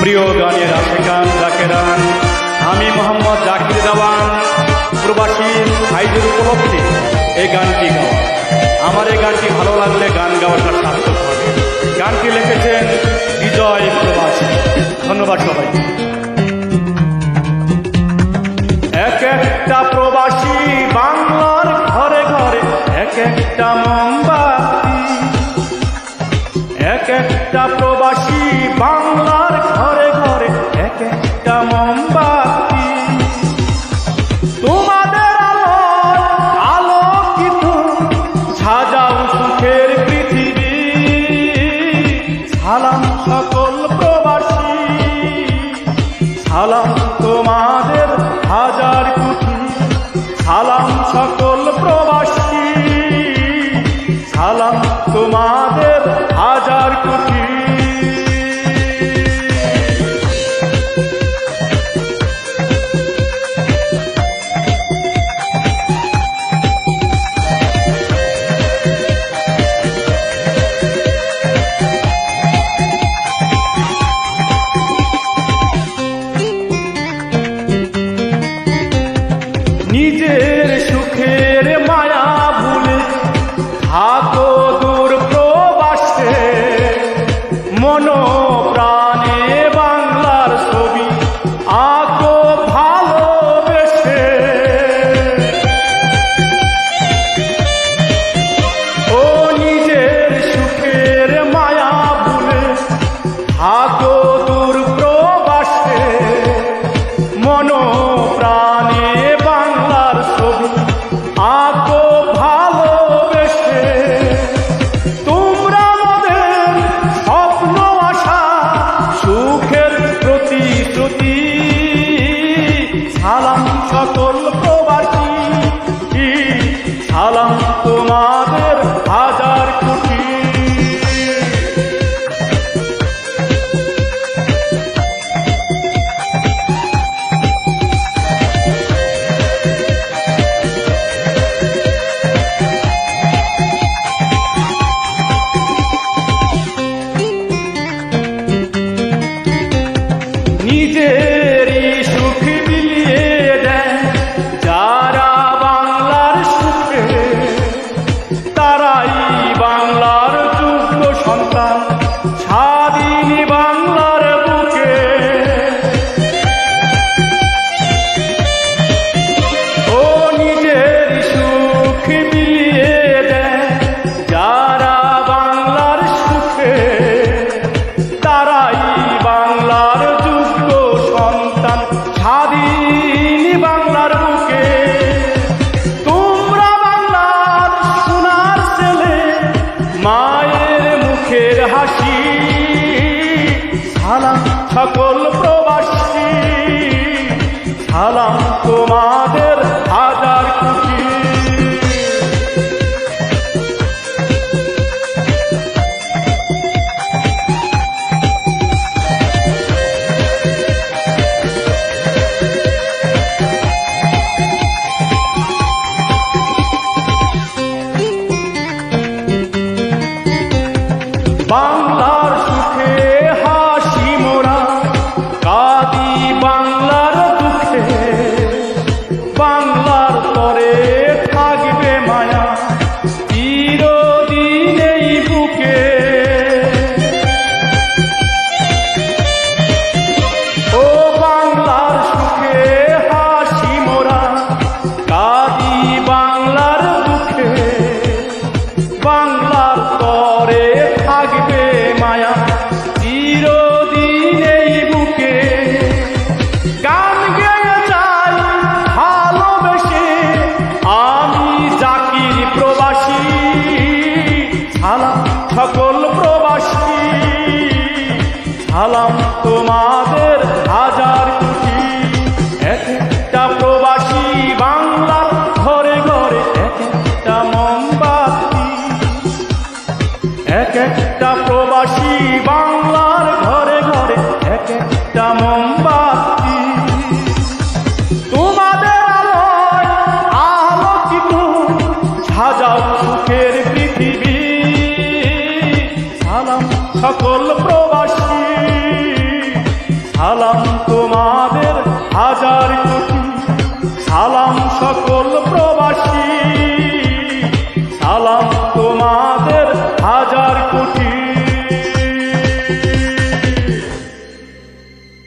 প্রিয় গানের আশেকান জাকেরান আমি মোহাম্মদ জাকির দেওয়ান প্রবাসী ভাইদের উপলক্ষে এই গানটি গাওয়া। আমার এই গানটি ভালো লাগলে গান গাওয়াটা সার্থক হবে। গানটি লিখেছেন বিজয় প্রবাসী। ধন্যবাদ সবাই এক একটা প্রবাসী বাংলার ঘরে ঘরে, এক একটা মোমবাতি। এক একটা প্রবাসী বাংলার একটা মোমবাতি। তোমাদের আলো, আলোকিত, সাজাও সুখের পৃথিবী। সালাম সকল প্রবাসী। সালাম তোমাদের হাজার কোটি সালাম সকল প্রবাসী। সালাম তোমাদের no. বাংলার সকল প্রবাসী, সালাম তোমাদের হাজার কোটি এক একটা প্রবাসী বাংলার ঘরে ঘরে এক একটা মোমবাতি। এক একটা প্রবাসী বাংলার ঘরে ঘরে, এক একটা মোমবাতি। সকল প্রবাসী